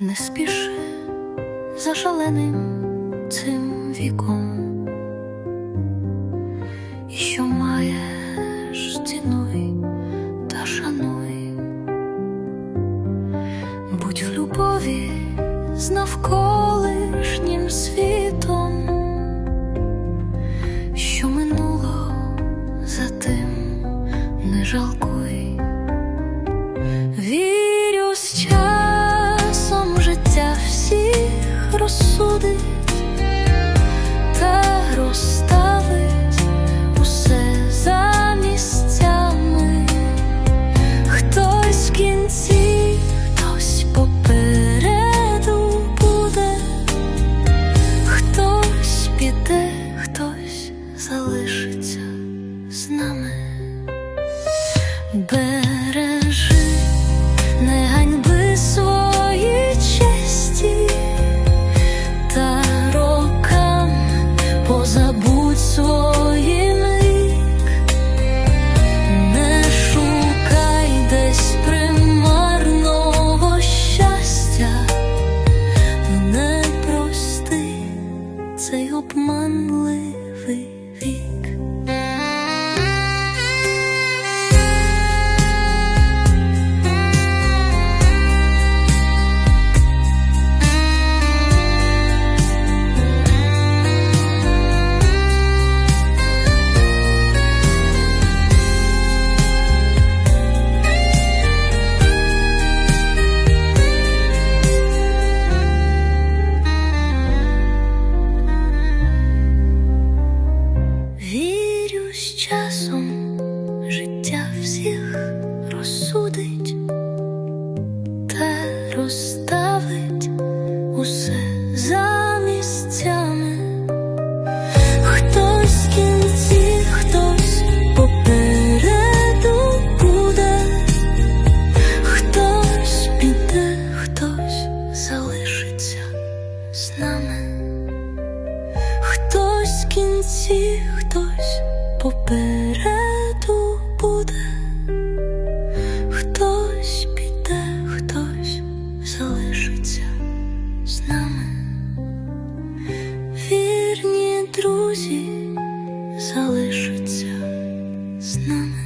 Не спіши за шаленим цим віком, і що маєш цінуй та шануй, будь в любові з навколишнім світом, що минуло за тим не жалкуй. не ганьби свої честі, та рокам позабудь свої не шукай десь примарного щастя, не прости цей обманливий. розставить усе за місцями, хтось кінці, хтось попереду буде, хтось піде, хтось залишиться з нами, хтось кінці. друзі залишаться з нами.